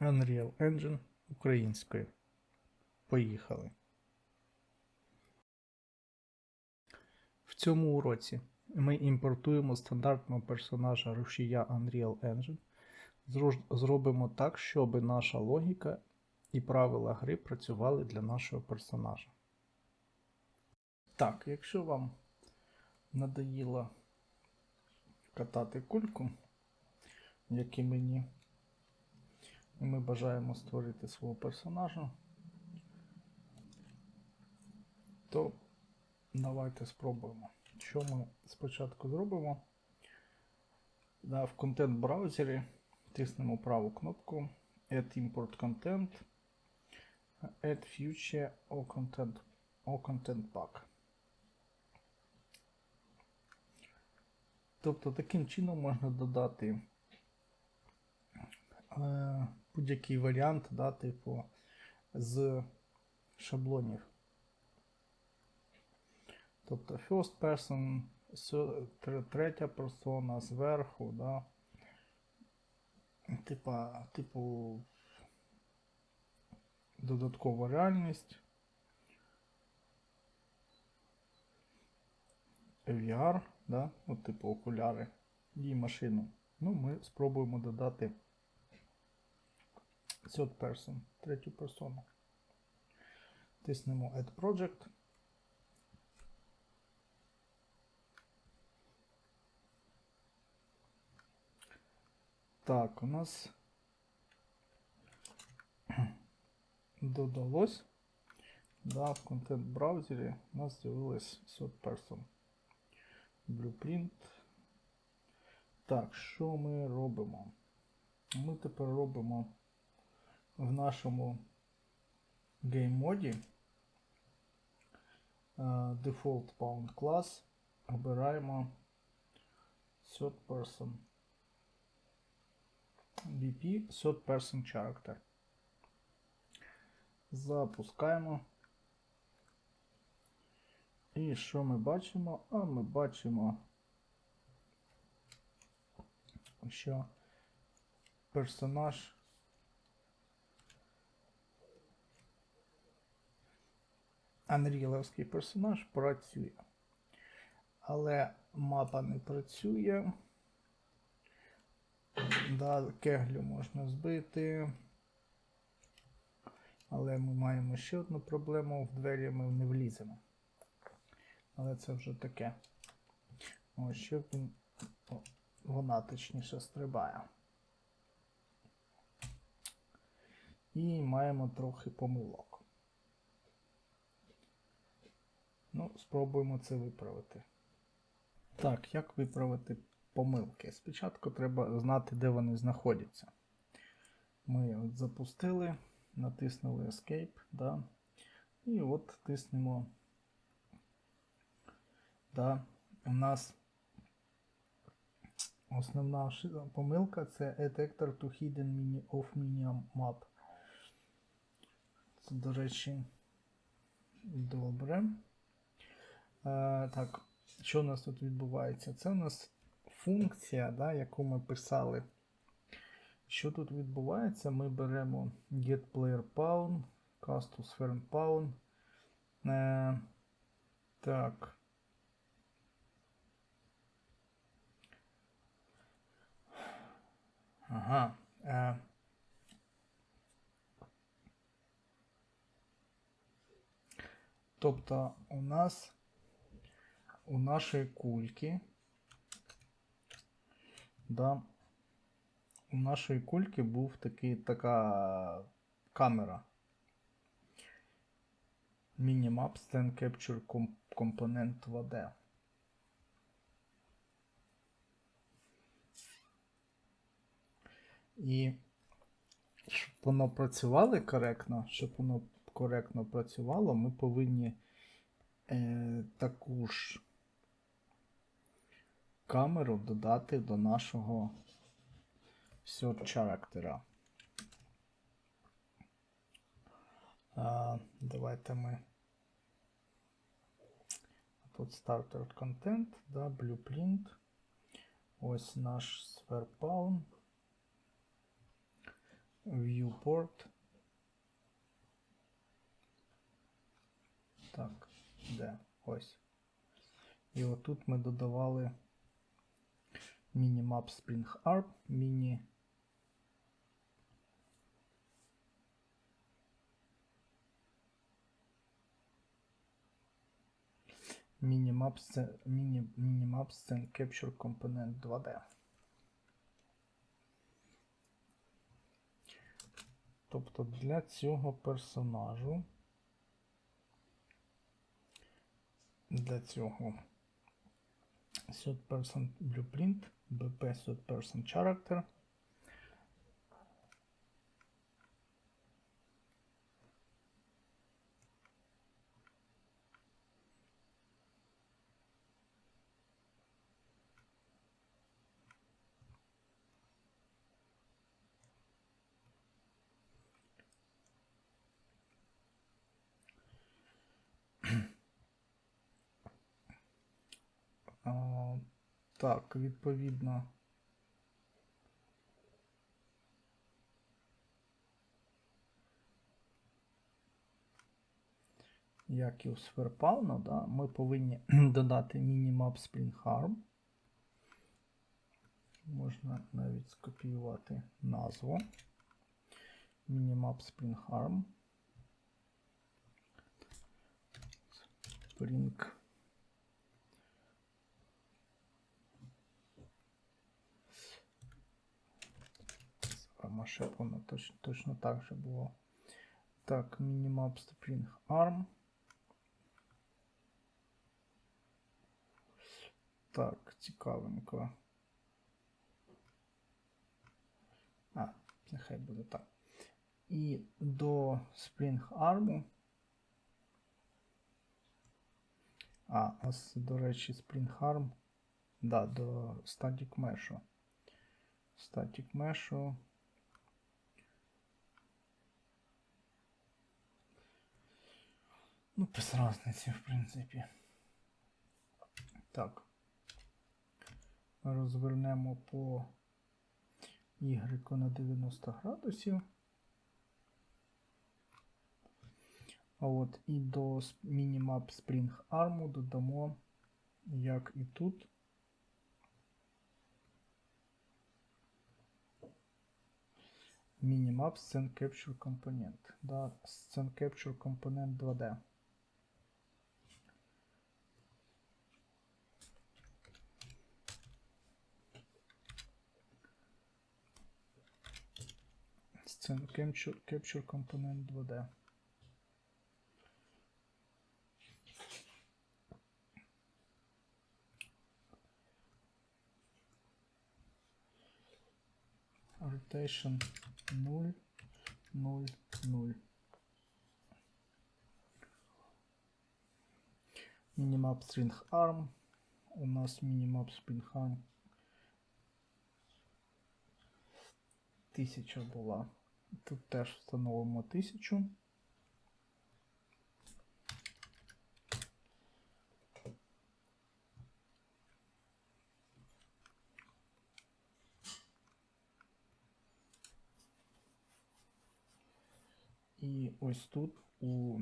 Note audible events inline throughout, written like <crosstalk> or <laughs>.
Unreal Engine українською. Поїхали. В цьому уроці ми імпортуємо стандартного персонажа рушія Unreal Engine. Зробимо так, щоб наша логіка і правила гри працювали для нашого персонажа. Так, якщо вам надоїло катати кульку, як і мені, ми бажаємо створити свого персонажа, то давайте спробуємо. Що ми спочатку зробимо? Да, в контент-браузері тиснемо праву кнопку Add Import Content, Add Future or Content, or content Pack. Тобто таким чином можна додати е, будь-який варіант, да, типу, з шаблонів. Тобто first person, третя персона зверху, да. Типа, типу, додаткова реальність. VR, да, от типу окуляри і машину. Ну, ми спробуємо додати third person, третю персону. Тиснемо Add Project. Так, у нас <clears throat> додалось. Да, в контент браузері у нас з'явилось third person. Blueprint. Так, що ми робимо? Ми тепер робимо в нашому гейм-моді default bound class. Обираємо third person. BP third person character. Запускаємо. І що ми бачимо? А ми бачимо, що персонаж Анріловський персонаж працює. Але мапа не працює. Да, кеглю можна збити. Але ми маємо ще одну проблему, в двері ми не вліземо. Але це вже таке. Ось що він. Вона точніше стрибає. І маємо трохи помилок. Ну, спробуємо це виправити. Так, як виправити помилки? Спочатку треба знати, де вони знаходяться. Ми от запустили, натиснули Escape, да, і от тиснемо. Да, у нас основна помилка це Detector to Hidden mini of Minion Map. Це, до речі, добре. Е, так, що у нас тут відбувається? Це у нас функція, да, яку ми писали. Що тут відбувається? Ми беремо getPlayerPawn, CastusFernPawn. Е, так. Ага. Е, тобто у нас у нашої кульки, да, у нашої кульки був такий, така камера. Minimap Stand Capture Com- Component 2D. І щоб воно працювало коректно, щоб воно коректно працювало, ми повинні е, таку камеру додати до нашого search character. Давайте ми тут starter content, да, blueprint. Ось наш sphere pawn. viewport. Так, де? Ось. І отут ми додавали мінімап Spring Scene- міні, мінімап Scene Capture Component 2D. Тобто для цього персонажу для цього third person blueprint, BP third person character. Відповідно. Як і у Сверпавно, да, ми повинні <clears throat> додати мінімап Spring Arm. Можна навіть скопіювати назву. Мінімап Spring Arm. Spring Щоб воно точно, точно так же було. Так, мінімап Spring Arm. Так, цікавенько. А, нехай буде так. І до Spring Arm. А, ось, до речі, Spring Arm. Да, до Static Mesh. Static Mesh. Ну, без разниці, в принципі. Так. Розвернемо по Y на 90 градусів. А от і до мінімап Spring Arm додамо, як і тут. Мінімап Scene Capture Component. Да, Scene Capture Component 2D. Scene Capture, Capture Component 2D. Rotation 0, 0, 0. Minimap string arm. У нас minimap string arm. Тисяча була. Тут теж встановимо тисячу. І ось тут у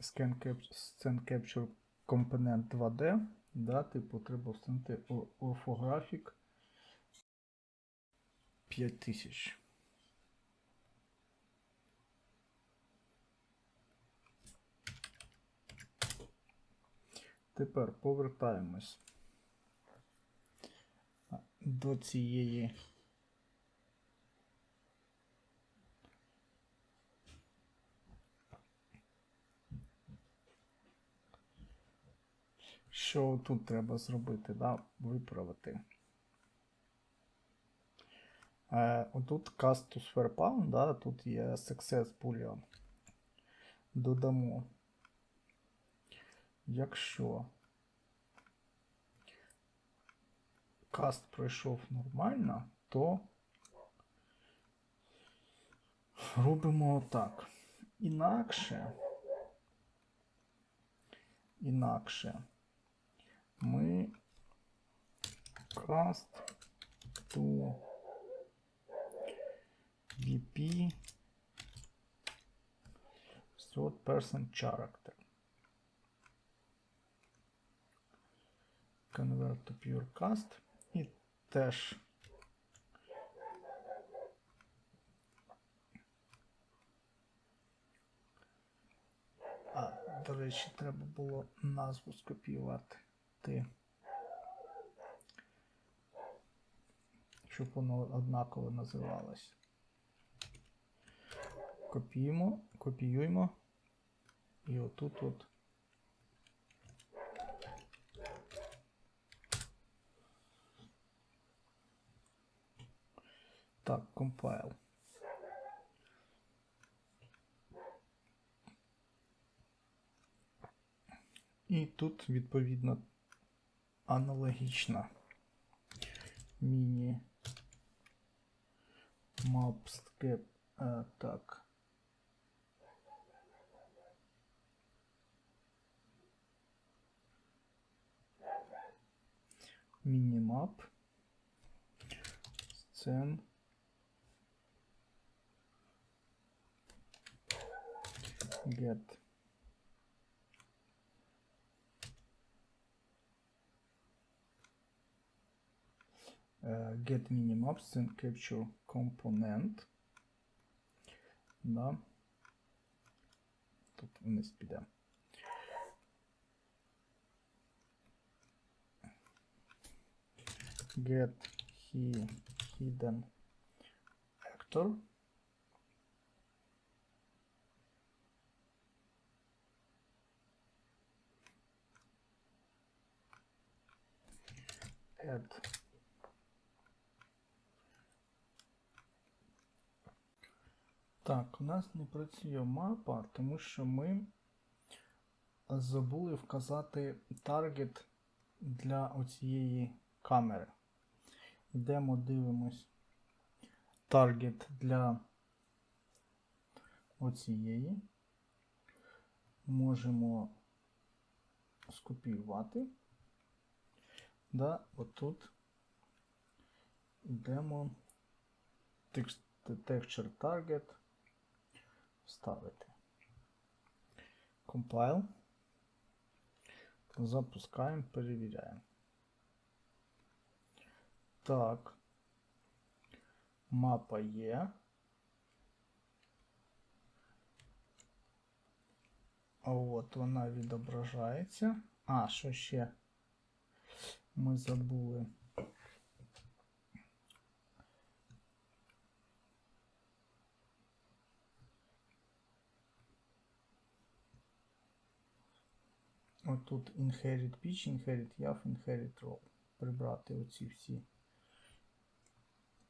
Scan Cap- Scan Capture Component 2D, да, типу, треба встановити орфографік 5000. Тепер повертаємось до цієї Що тут треба зробити, да? виправити. Е, отут cast to sphere pound, да? тут є success boolean. Додамо. Якщо каст пройшов нормально, то робимо отак. Інакше, інакше ми cast to WP third person character. Convert to pure cast. І теж А, до речі, треба було назву скопіювати. Ти. Щоб воно однаково називалось. Копіюємо, копіюємо. І отут от. Так, compile. І тут, відповідно, аналогічно міні mapscape. Е, так. Мінімап. Сцен. Get. Е, Get minimap scene capture component. Да. Тут вниз піде. Get he hidden actor. Add Так, у нас не працює мапа, тому що ми забули вказати таргет для оцієї камери. Йдемо, дивимось таргет для оцієї. Можемо скопіювати. Да, отут йдемо texture target вставити. Compile. Запускаємо, перевіряємо. Так. Мапа є. От вона відображається. А, що ще? Ми забули. Отут inherit pitch, inherit YAF, inherit role. Прибрати оці всі.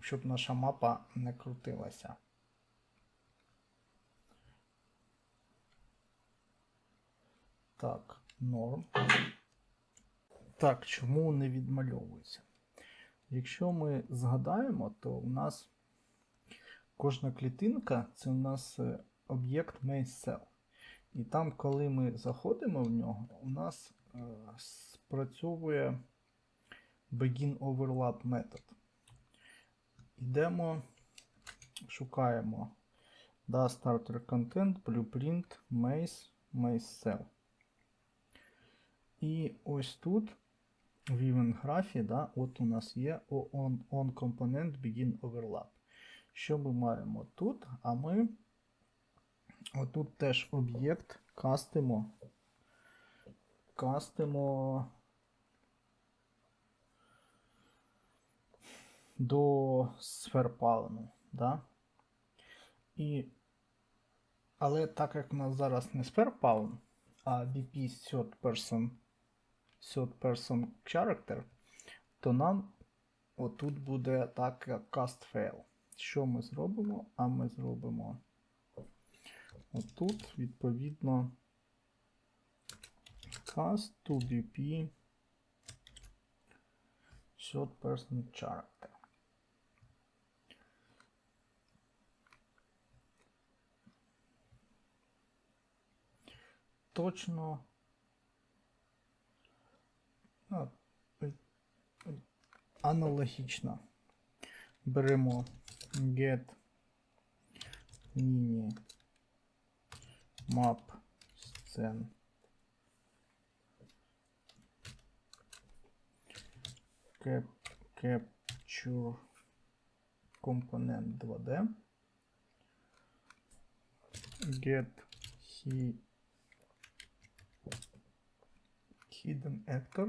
Щоб наша мапа не крутилася. Так, норм. Так, чому не відмальовується? Якщо ми згадаємо, то у нас кожна клітинка це у нас е, об'єкт main cell. І там, коли ми заходимо в нього, у нас е, спрацьовує begin overlap метод. Йдемо, шукаємо да, starter content, blueprint, maze, maze cell. І ось тут в event графі, да, от у нас є on, on component begin overlap. Що ми маємо тут? А ми Отут теж об'єкт кастимо. Кастимо до сфер палену. Да? І, але так як у нас зараз не сфер паун, а VP third person, third person character, то нам отут буде так як cast fail. Що ми зробимо? А ми зробимо. Отут, відповідно, cast to BP third person character. Точно аналогічно беремо get Mini map scene. Cap, capture component 2D. Get hidden actor.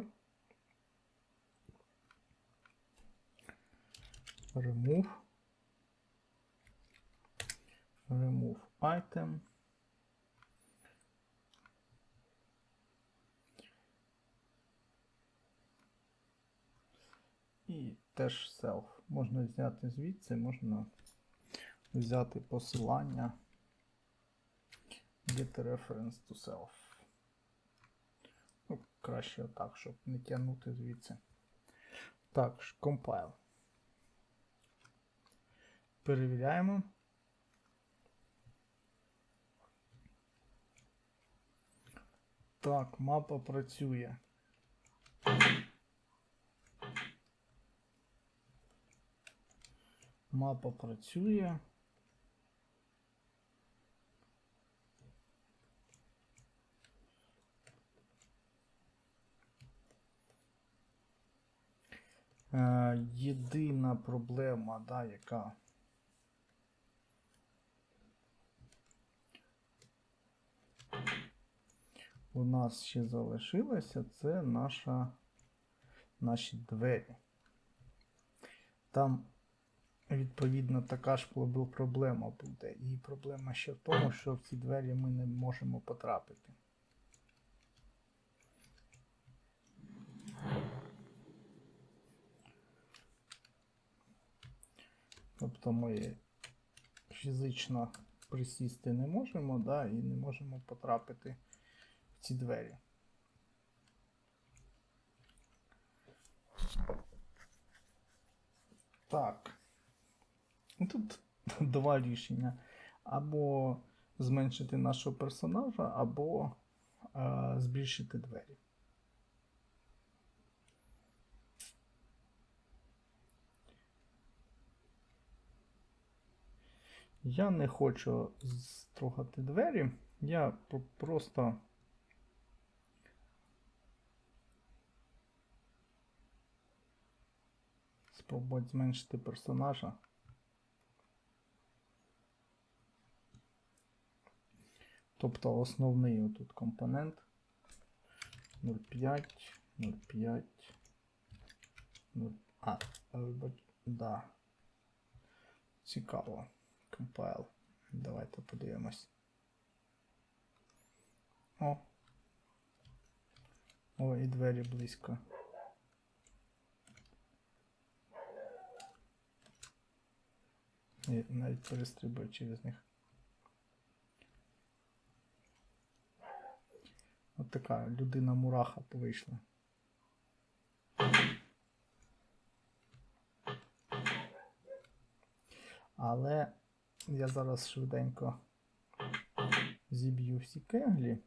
Remove. Remove item. І теж self. Можна взяти звідси, можна взяти посилання. Get reference to self. Ну, краще отак, щоб не тягнути звідси. Так, compile. Перевіряємо. Так, мапа працює. Мапа працює. Е, єдина проблема, да, яка у нас ще залишилася, це наша, наші двері. Там, відповідно, така ж проблема буде. І проблема ще в тому, що в ці двері ми не можемо потрапити. Тобто ми фізично присісти не можемо, да, і не можемо потрапити ці двері. Так. Тут <laughs> два рішення. Або зменшити нашого персонажа, або е, збільшити двері. Я не хочу строгати двері. Я просто. Спробувати зменшити персонажа. Тобто основний отут компонент 0,5, 0,5, 0, а, да. Цікаво. Compile. Давайте подивимось. О. О, і двері близько. І навіть перестрибую через них. От така людина мураха вийшла. Але я зараз швиденько зіб'ю всі кеглі.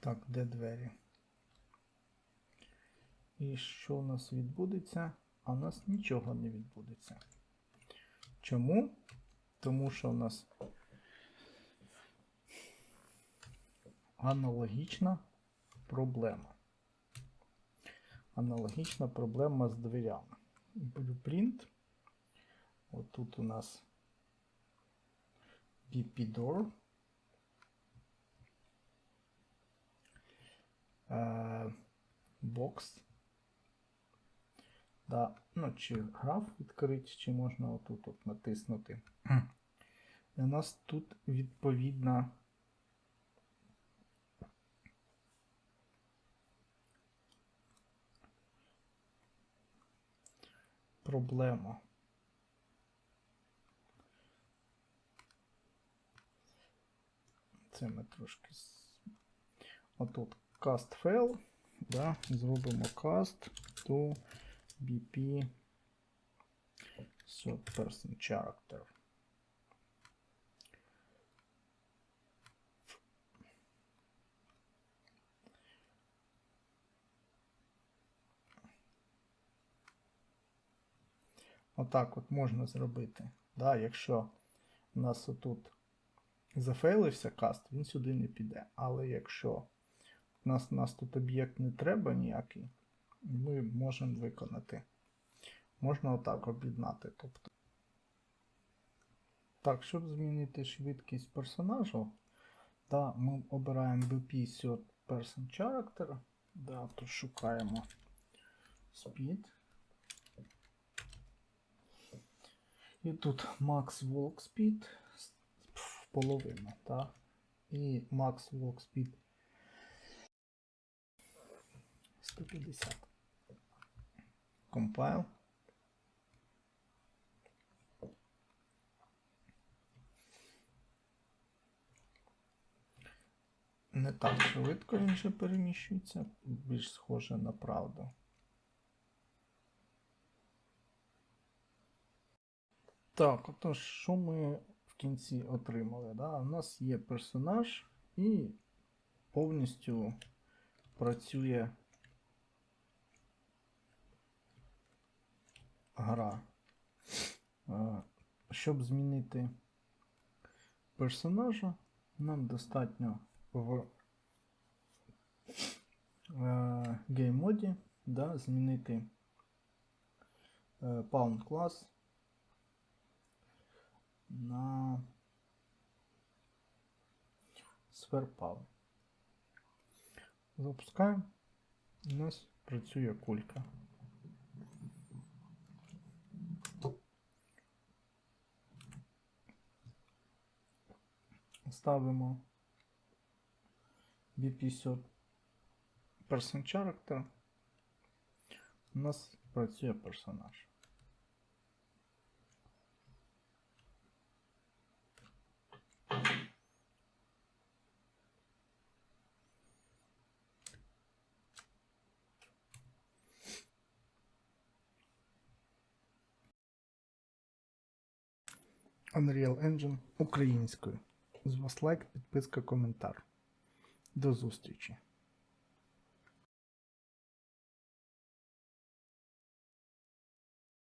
Так, де двері? І що у нас відбудеться? А у нас нічого не відбудеться. Чому? Тому що у нас аналогічна проблема. Аналогічна проблема з дверями. Blueprint. Отут у нас BP Door. Бокс. Да, ну, чи граф відкрити, чи можна отут от натиснути. І у нас тут відповідна проблема. Це ми трошки. Отут cast fail, да, зробимо cast to BP third person character. Отак от можна зробити. Да, Якщо у нас отут зафейлився каст, він сюди не піде. Але якщо нас, нас тут об'єкт не треба ніякий, ми можемо виконати. Можна отак об'єднати. Тобто. Так, щоб змінити швидкість персонажу, да, ми обираємо BP Person Character. Да, тут шукаємо Speed. І тут Max Walk Speed в половину, так? І Max Walk Speed 150. Compile. Не так швидко він же переміщується, більш схоже на правду. Так, отож, що ми в кінці отримали? Да? У нас є персонаж і повністю працює гра. Е, Щоб змінити персонажа, нам достатньо в е, гейм-моді да, змінити е, Pound клас на Sphere Запускаємо. У нас працює кулька. Ставимо B50 Person Character. У нас працює персонаж. Unreal Engine українською. З вас лайк, підписка, коментар. До зустрічі!